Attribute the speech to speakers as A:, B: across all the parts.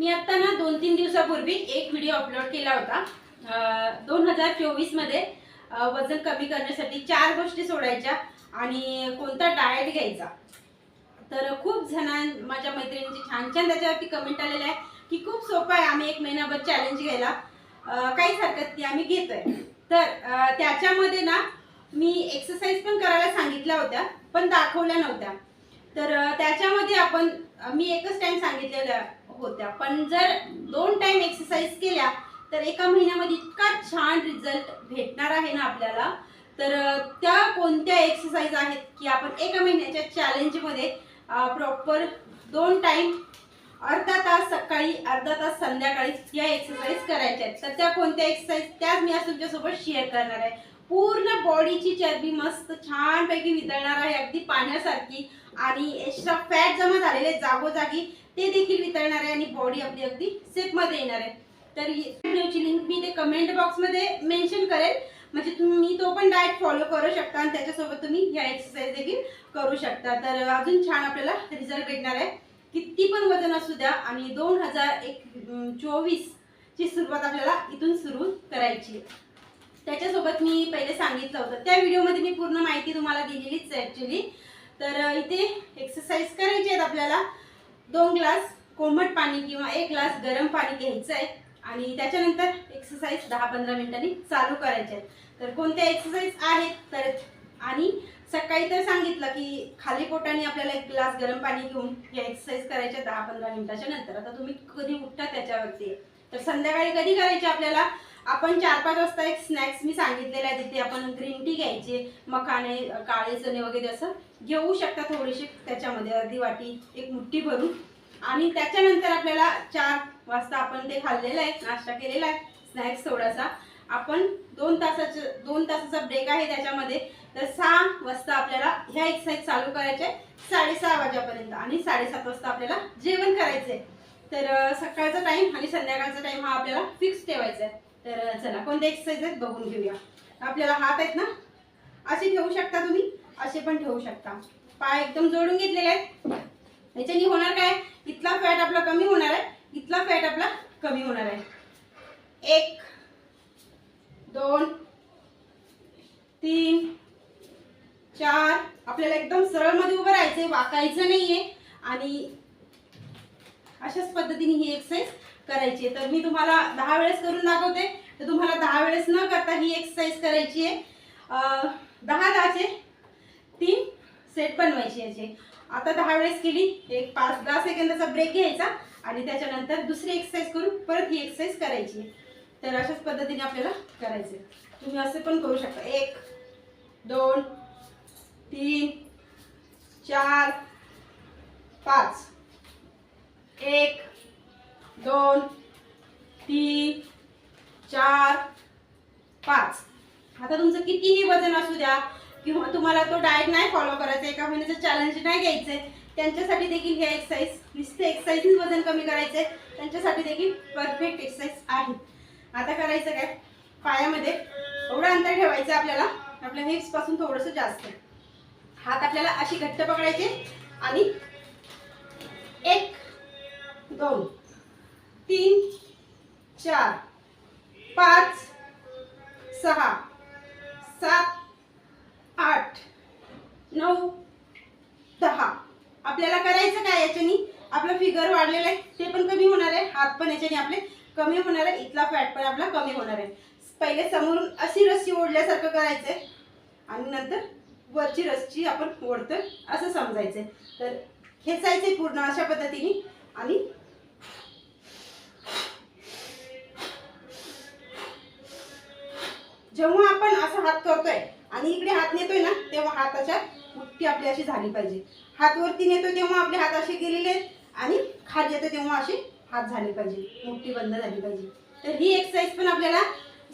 A: मी आत्ता ना दोन तीन दिवसापूर्वी एक व्हिडिओ अपलोड केला होता. दोन हजार चोवीसमध्ये वजन कमी करण्यासाठी चार गोष्टी सोडायच्या आणि कोणता डाएट घ्यायचा. तर खूप जणां माझ्या मैत्रिणींची छान छान त्याच्यावरती कमेंट आलेले आहे की खूप सोपं आहे आम्ही एक महिनाभर चॅलेंज घ्यायला. काहीच हरकत नाही आम्ही घेतोय. तर त्याच्यामध्ये ना मी एक्सरसाइज पण करायला सांगितल्या होत्या पण दाखवल्या नव्हत्या. तर त्याच्यामध्ये आपण मी एकच टाइम सांगितलेलं होत्या. पण जर दोन टाइम एक्सरसाइज केल्या तर एका महिन्यामध्ये इतका छान रिझल्ट भेटणार आहे ना आपल्याला? तर त्या कोणत्या एक्सरसाइज आहेत की आपण एका महिन्याच्या चॅलेंजमध्ये प्रॉपर दोन टाइम अर्धा तास सकाळी अर्धा तास संध्याकाळी या एक्सरसाइज करायच्या आहेत. तर त्या कोणत्या एक्सरसाइज त्याच मी आज तुमच्यासोबत शेअर करणार आहे. पूर्ण बॉडीची चरबी मस्त छानपैकी वितळणार आहे अगदी पाण्यासारखी. आणि एक्स्ट्रा फॅट जमा झालेले जागोजागी ते देखील वितळणार आहे आणि बॉडी आपली अगदी सेफमध्ये येणार आहे. तर व्हिडिओची लिंक मी ते कमेंट बॉक्समध्ये मेन्शन करेल. म्हणजे तुम्ही तो पण डाएट फॉलो करू शकता आणि त्याच्यासोबत तुम्ही ह्या एक्सरसाइज देखील करू शकता. तर अजून छान आपल्याला रिझल्ट भेटणार आहे. किती पण वजन असू द्या आणि दोन हजार एक चोवीस ची सुरुवात आपल्याला इथून सुरू करायची आहे. त्याच्यासोबत मी पहिले सांगितलं होतं. त्या व्हिडिओमध्ये मी पूर्ण माहिती तुम्हाला दिलेलीच आहे ॲक्च्युली तर इथे एक्सरसाइज करायची आहेत आपल्याला. दोन ग्लास कोमट पाणी किंवा एक ग्लास गरम पाणी घ्यायचं आहे. आणि त्याच्यानंतर एक्सरसाइज दहा पंधरा मिनिटांनी चालू करायचे आहेत. तर कोणत्या एक्सरसाइज आहेत? तर आणि सकाळी तर सांगितलं की खाली पोटाने आपल्याला एक ग्लास गरम पाणी घेऊन या एक्सरसाइज करायच्या दहा पंधरा मिनिटाच्या नंतर. आता तुम्ही कधी उठता त्याच्यावरती? तर संध्याकाळी कधी करायची आपल्याला? आपण चार पाच वाजता एक स्नॅक्स मी सांगितलेला आहे तिथे आपण ग्रीन टी घ्यायचे मखाने काळे चणे वगैरे असं घेऊ शकता थोडीशी. त्याच्यामध्ये अर्धी वाटी एक मुठ्ठी भरून. आणि त्याच्यानंतर आपल्याला चार वाजता आपण ते खाल्लेलं आहे नाश्ता केलेला आहे स्नॅक्स थोडासा. आपण दोन तासाचं दोन तासाचा ब्रेक आहे त्याच्यामध्ये. तर सहा वाजता आपल्याला ह्या एक्सरसाइज चालू करायच्या आहे. साडेसहा वाजेपर्यंत आणि साडेसात वाजता आपल्याला जेवण करायचं आहे. तर सकाळचा टाइम आणि संध्याकाळचा टाइम हा आपल्याला फिक्स ठेवायचा आहे. तर चला कोणते एक्सरसाइज आहेत बघून घेऊया. आपल्याला हात आहेत ना? असे ठेवू शकता तुम्ही? असे पण ठेवू शकता. पाय एकदम जोडून घेतलेले आहेत. याच्याने होणार काय? इथला फॅट आपला कमी होणार आहे. इथला फॅट आपला कमी होणार आहे. एक दोन तीन चार. आपल्याला एकदम सरळमध्ये उभं उभं आहे वाकायचं नाहीये. आणि अशाच पद्धतीने ही एक्सरसाइज करायची आहे. तर मी तुम्हाला दहा वेळेस करून दाखवते. तर तुम्हाला दहा वेळेस न करता ही एक्सरसाइज करायची आहे. दहा दहाचे तीन सेट बनवायचे याचे आता दहा वेळेस केली. एक पाच दहा सेकंदाचा ब्रेक घ्यायचा आणि त्याच्यानंतर दुसरी एक्सरसाइज करून परत ही एक्सरसाइज करायची तर अशाच पद्धतीने आपल्याला करायचे तुम्ही असे पण करू शकता. एक दोन तीन चार पाच. एक दोन तीन चार पाच. आता तुमचं कितीही वजन असू द्या किंवा तुम्हाला तो डाएट नाही फॉलो करायचा एका महिन्याचं चॅलेंज नाही घ्यायचंय त्यांच्यासाठी देखील हे एक्सरसाइज नुसते एक्सरसाइज वजन कमी करायचंय त्यांच्यासाठी देखील परफेक्ट एक्सरसाइज आहे. आता करायचं काय? पायामध्ये एवढं अंतर ठेवायचं आपल्याला आपल्या हिप्सपासून थोडंसं जास्त. हात आपल्याला अशी घट्ट पकडायचे आणि दोन तीन चार पाच सहा सात आठ नऊ दहा. आपल्याला करायचं काय याच्यानी? आपलं फिगर वाढलेलं आहे. ते पण कमी होणार आहे. हात पण याच्याने आपले कमी होणार आहे. इथला फॅट पण आपला कमी होणार आहे. पहिले समोरून अशी रस्सी ओढल्यासारखं करायचंय. आणि नंतर वरची रस्सी आपण ओढतोय. असं समजायचंय. तर खेचायचे पूर्ण अशा पद्धतीने. आणि जेव्हा आपण असा हात करतोय आणि इकडे हात नेतोय ना तेव्हा हाताच्या मुठ्ठी आपली अशी झाली पाहिजे. हात वरती नेतो तेव्हा आपले हात असे गेलेले आहेत आणि खाली येतो तेव्हा असे हात झाले पाहिजे. मुठ्ठी बंद झाली पाहिजे. तर ही एक्सरसाइज पण आपल्याला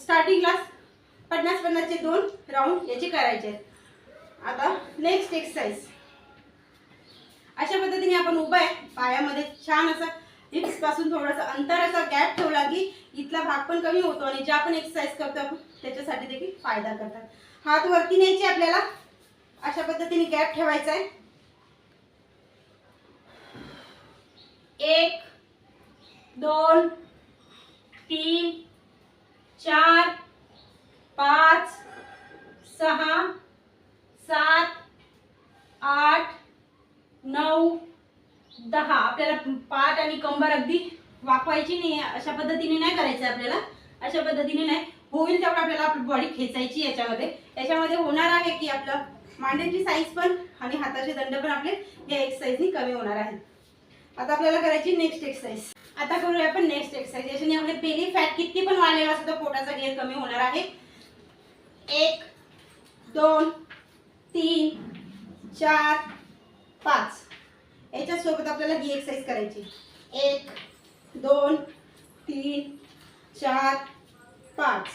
A: स्टार्टिंग क्लास पन्नास पन्नासचे दोन राऊंड याचे करायचे आहेत. आता नेक्स्ट एक्सरसाइज अशा पद्धतीने आपण उभा आहे. पायामध्ये छान असं हिप्सपासून थोडासा अंतराचा गॅप ठेवला की इथला भाग पण कमी होतो आणि ज्या आपण एक्सरसाइज करतो त्याच्यासाठी देखील फायदा करतात. हात वरती न्यायचे आपल्याला अशा पद्धतीने गॅप ठेवायचा आहे. एक दोन तीन चार पाच सहा सात आठ नऊ दहा आपल्याला पाठ आणि कंबर अगदी वाकवायची नाही अशा पद्धतीने नाही करायचं आपल्याला. अशा पद्धतीने नाही. होईल तेवढं आपल्याला आपली बॉडी खेचायची याच्यामध्ये. याच्यामध्ये होणार आहे की आपलं मांड्यांची साईज पण आणि हाताचे दंड पण आपले या एक्सरसाइजनी कमी होणार आहेत. आता आपल्याला करायची नेक्स्ट एक्सरसाइज आता करूया आपण नेक्स्ट एक्सरसाइज याच्याने आपले बेली फॅट किती पण वाढलेला असतो पोटाचा गेअर कमी होणार आहे. एक दोन तीन चार पाच. याच्यासोबत आपल्याला ही एक्सरसाइज करायची. एक दोन तीन चार पाच.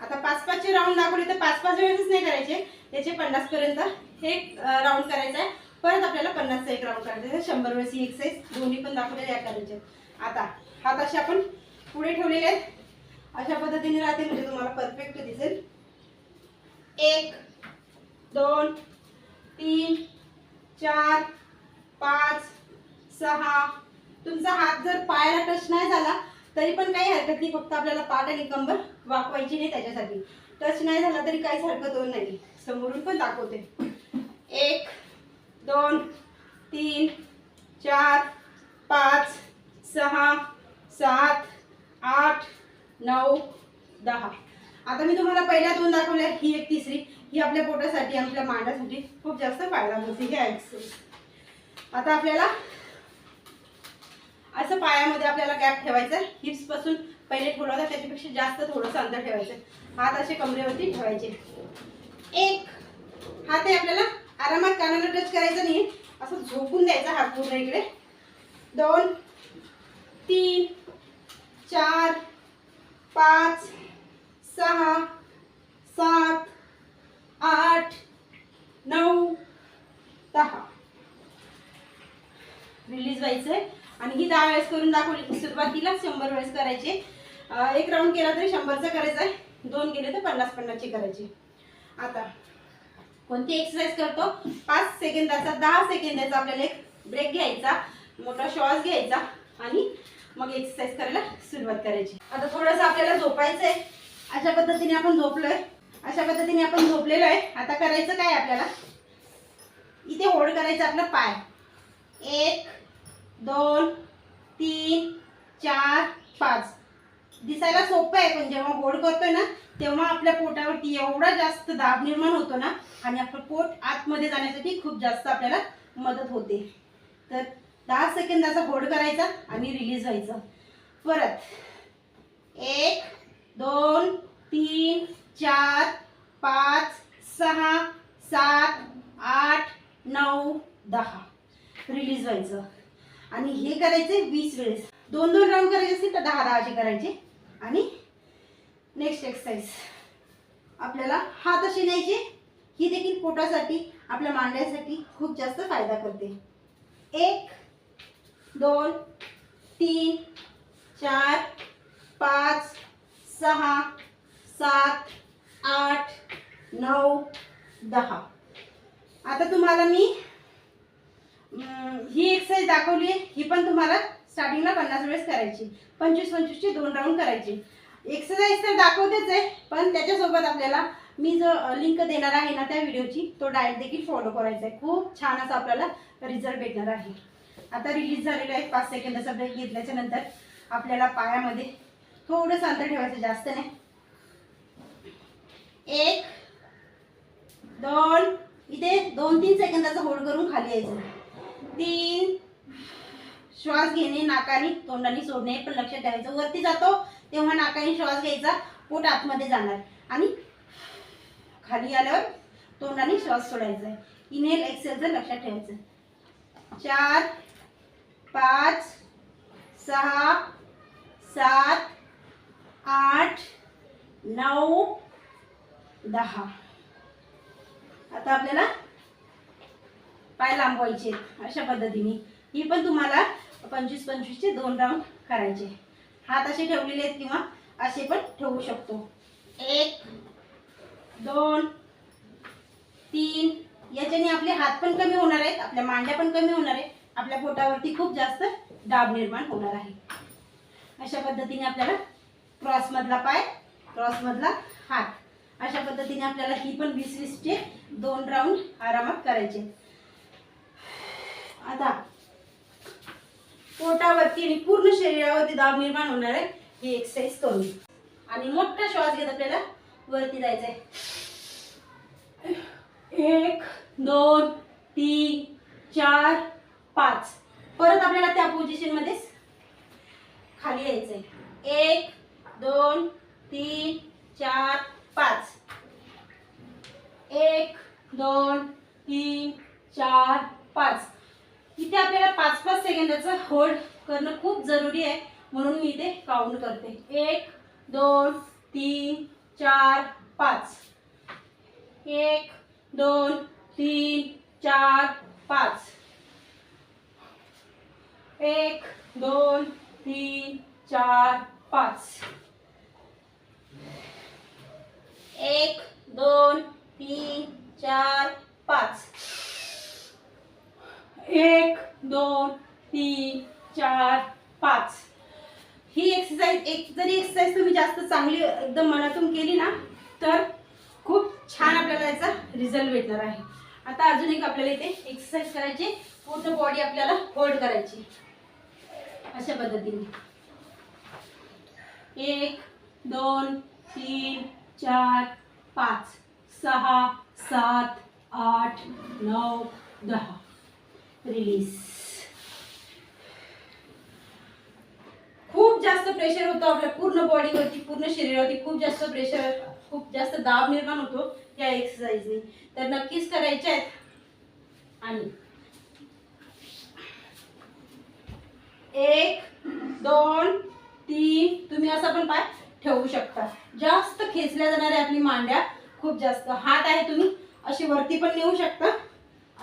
A: आता पाच पाचचे राऊंड दाखवले तर पाच पाच वेळेसच नाही करायचे. त्याचे पन्नासपर्यंत एक हे राऊंड करायचं आहे. परत आपल्याला पन्नासचा एक राऊंड करायचा आहे. शंभर वेळेस ही एक्सरसाइज दोन्ही पण दाखवलेल्या या करायचे आता हात असे आपण पुढे ठेवलेले आहेत. अशा पद्धतीने राहते म्हणजे तुम्हाला परफेक्ट दिसेल. एक दोन तीन चार पाच सहा. तुमचा हात जर पायाला टच नाही झाला तरी पण काही हरकत नाही. फक्त आपल्याला पाठ आणि कंबर वाकवायची नाही त्याच्यासाठी. टच नाही झाला तरी काहीच हरकत होत नाही. समोरून पण दाखवते. एक दोन तीन चार पाच सहा सात आठ नऊ दहा. आता मी तुम्हाला पहिल्या दोन दाखवल्या. ही एक तिसरी. ही आपल्या पोटासाठी आपल्या मांडासाठी खूप जास्त फायदा होते ही एक्सरसाइज आता आपल्याला असं पायामध्ये आपल्याला गॅप ठेवायचा हिप्सपासून पहिले ठेवला होता त्याच्यापेक्षा जास्त थोडंसं अंतर ठेवायचं हात असे कमरेवरती ठेवायचे. एक हात आहे आपल्याला आरामात कानाला टच करायचं नाही असं झोपून द्यायचा हात पूर्ण इकडे. दोन तीन चार पाच सहा सात आठ नऊ दहा. रिलीज व्हायचंय. आणि ही दहा वेळेस करून दाखवली सुरुवातीला शंभर वेळेस करायचे. एक राऊंड केला तरी शंभरचा करायचा आहे. दोन केले तर पन्नास पन्नासची करायची. आता कोणती एक्सरसाइज करतो? पाच सेकंदाचा दहा सेकंदाचा आपल्याला एक ब्रेक घ्यायचा मोठा श्वास घ्यायचा आणि मग एक्सरसाइज करायला सुरुवात करायची. आता थोडंसं आपल्याला झोपायचं आहे अशा पद्धतीने आपण झोपलोय. अशा पद्धतीने आपण झोपलेलो आहे. आता करायचं काय आपल्याला? इथे होल्ड करायचं आपलं पाय. एक दोन तीन चार पाच. दिसायला सोपं आहे पण जेव्हा गोड करतोय ना तेव्हा आपल्या पोटावरती एवढा जास्त दाब निर्माण होतो ना आणि आपलं पोट आतमध्ये जाण्यासाठी खूप जास्त आपल्याला मदत होते. तर दहा सेकंदाचा गोड करायचा आणि रिलीज व्हायचं. परत एक दोन तीन चार पाच सहा सात आठ नऊ दहा. रिलीज व्हायचं. आणि हे करायचे वीस वेळेस. दोन दोन राऊंड करायचे असतील तर दहा दहाचे करायचे. आणि नेक्स्ट एक्सरसाइज आपल्याला हात असे न्यायचे. ही देखील पोटासाठी आपल्या मांड्यासाठी खूप जास्त फायदा करते. एक दोन तीन चार पाच सहा सात आठ नऊ दहा. आता तुम्हाला मी ही एक्सरसाइज दाखवली आहे. ही पण तुम्हाला स्टार्टिंगला पन्नास वेळेस करायची. पंचवीस पंचवीसची दोन राऊंड करायची. एक्सरसाइज तर दाखवतेच आहे पण त्याच्यासोबत आपल्याला मी जो लिंक देणार आहे ना त्या व्हिडिओची तो डायट देखील फॉलो करायचा आहे. खूप छान असा आपल्याला रिझल्ट भेटणार आहे. आता रिलीज झालेला आहे. पाच सेकंदाचा ब्रेक घेतल्याच्या नंतर आपल्याला पायामध्ये थोडंसं अंतर ठेवायचं जास्त नाही. एक दोन इथे दोन तीन सेकंदाचा होल्ड करून खाली यायचं. तीन श्वास घेणे नाकाने तोंडाने सोडणे पण लक्षात ठेवायचं. वरती जातो तेव्हा नाकाने श्वास घ्यायचा पोट आतमध्ये जाणार. आणि खाली आल्यावर तोंडाने श्वास सोडायचा. आहे इनहेल एक्सेलचं लक्षात ठेवायचं. चार पाच सहा सात आठ नऊ दहा. आता आपल्याला पाय लांबवायचे अशा पद्धतीने. ही पण तुम्हाला पंचवीस पंचवीसचे दोन राऊंड करायचे. हात असे ठेवलेले आहेत किंवा असे पण ठेवू शकतो. एक दोन तीन. याच्याने आपले हात पण कमी होणार आहेत आपल्या मांड्या पण कमी होणार आहेत. आपल्या पोटावरती खूप जास्त दाब निर्माण होणार आहे. अशा पद्धतीने आपल्याला क्रॉसमधला पाय क्रॉसमधला हात. अशा पद्धतीने आपल्याला ही पण वीस वीसचे दोन राऊंड आरामात करायचे. आता पोटावरती आणि पूर्ण शरीरावरती दाब निर्माण होणार आहे ही एक्सरसाइज करू आणि मोठा श्वास घेत आपल्याला वरती जायचंय. एक दोन तीन चार पाच. परत आपल्याला त्या पोझिशन मध्येच खाली यायचंय. एक दोन तीन चार पाच एक दोन तीन चार पाच इथे आपल्याला पाच होल्ड करणं खूप जरुरी आहे म्हणून मी इथे काउंट करते. एक दोन तीन चार पाच. एक दोन तीन चार पाच. एक दोन तीन चार पाच एक दोन तीन चार पाच एक दोन तीन चार पाच ही एक्सरसाइज एक जरी एक्सरसाइज तुम्ही जास्त चांगली एकदम मनातून केली ना तर खूप छान आपल्याला याचा रिझल्ट आहे. आता अजून एक आपल्याला इथे एक्सरसाइज करायची पूर्ण बॉडी आपल्याला होल्ड करायची अशा पद्धतीने. एक दोन तीन चार पाच सहा सात आठ नऊ दहा. रिलीज खूप जास्त प्रेशर होतो आपल्या पूर्ण बॉडीवरती पूर्ण शरीरावरती खूप जास्त प्रेशर खूप जास्त दाब निर्माण होतो या एक्सरसाइजने तर नक्कीच करायचे आहेत. आणि एक दोन तीन तुम्ही असा पण पाय ठेवू शकता. जास्त खेचल्या जाणाऱ्या आपली मांड्या खूप जास्त. हात आहे तुम्ही असे वरती पण नेऊ शकता.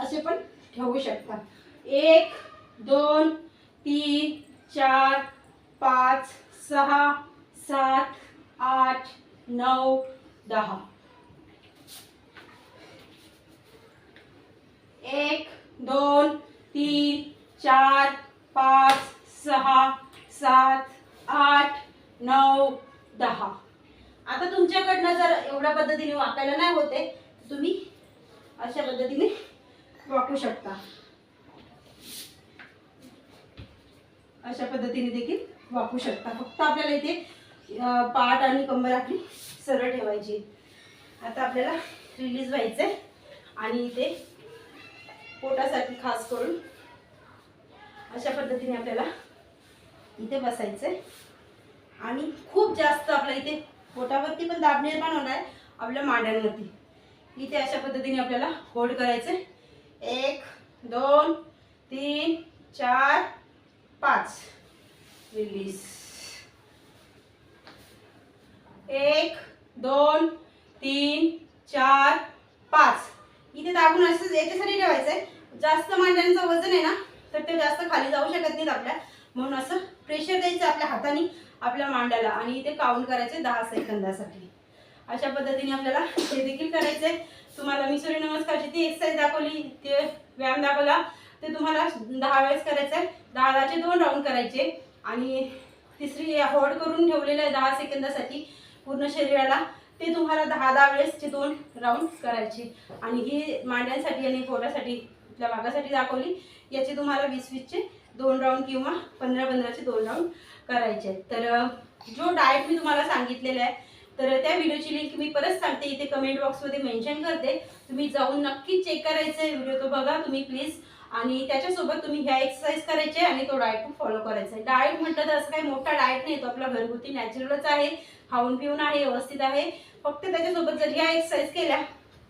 A: असे पण ठेवू शकता. एक दोन तीन चार पाच सहा सात आठ नऊ दहा. एक दोन तीन चार पाच सहा सात आठ नऊ दहा. आता तुमच्याकडनं जर एवढ्या पद्धतीने वाकायला नाही होते तुम्ही अशा पद्धतीने वाकू शकता. अशा पद्धतीने देखील वाकू शकता. फक्त आपल्याला इथे पाठ आणि कंबर आपली सरळ ठेवायची. आता आपल्याला रिलीज व्हायचंय. आणि इथे पोटासाठी खास करून अशा पद्धतीने आपल्याला इथे बसायचंय. आणि खूप जास्त आपल्या इथे पोटावरती पण दाब निर्माण होणार आहे आपल्या मांड्यांवरती. इथे अशा पद्धतीने आपल्याला होल्ड करायचंय. एक दोन तीन चार पाच. रिलीज एक दोन तीन चार इथे दाबून असं याच्यासाठी आहे जास्त मांड्यांचं वजन आहे ना तर ते जास्त खाली जाऊ शकत नाहीत आपल्या. म्हणून असं प्रेशर द्यायचं आपल्या हाताने आपल्या मांड्याला. आणि इथे काउंट करायचे दहा सेकंदासाठी. अशा पद्धतीने आपल्याला हे देखील करायचंय. तुम्हाला मी सूर्यनमस्कारची ती एक्सरसाइज दाखवली ते व्यायाम दाखवला ते तुम्हाला दहा वेळेस करायचं आहे दहा दहाचे दोन राऊंड करायचे. आणि तिसरी होड करून ठेवलेलं आहे दहा सेकंदासाठी पूर्ण शरीराला ते तुम्हाला दहा दहा वेळेसचे दोन राऊंड करायचे. आणि ही मांड्यांसाठी आणि पोटासाठी आपल्या भागासाठी दाखवली. याचे तुम्हाला वीस वीसचे दोन राऊंड किंवा पंधरा पंधराचे दोन राऊंड करायचे आहेत. तर जो डाएट मी तुम्हाला सांगितलेला आहे तर त्या व्हिडिओची लिंक मी परत सांगते. इथे कमेंट बॉक्समध्ये मेन्शन करते. तुम्ही जाऊन नक्की चेक करायचं आहे. व्हिडिओ तो बघा. तुम्ही प्लीज आणि त्याच्यासोबत तुम्ही ह्या एक्सरसाइज करायचे आणि तो डाएट पण फॉलो करायचा. आहे डाएट म्हटलं तर असं काही मोठा डाएट नाही तो आपला घरगुती नॅचरलच आहे खाऊन पिऊन आहे व्यवस्थित आहे. फक्त त्याच्यासोबत जर ह्या एक्सरसाइज केल्या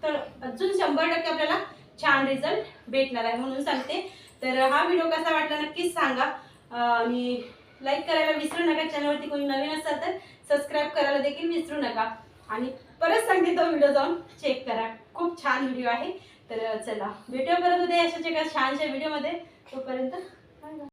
A: तर अजून शंभर टक्के आपल्याला छान रिझल्ट भेटणार आहे म्हणून सांगते. तर हा व्हिडिओ कसा वाटला नक्कीच सांगा. आणि लाईक करायला विसरू नका चॅनलवरती कोणी नवीन असाल तर सबस्क्राईब करायला देखील विसरू नका. आणि परत सांगते तो व्हिडिओ जाऊन चेक करा. खूप छान व्हिडिओ आहे. तर चला भेटूया परत उद्या अशाच एका छानशा व्हिडिओमध्ये तोपर्यंत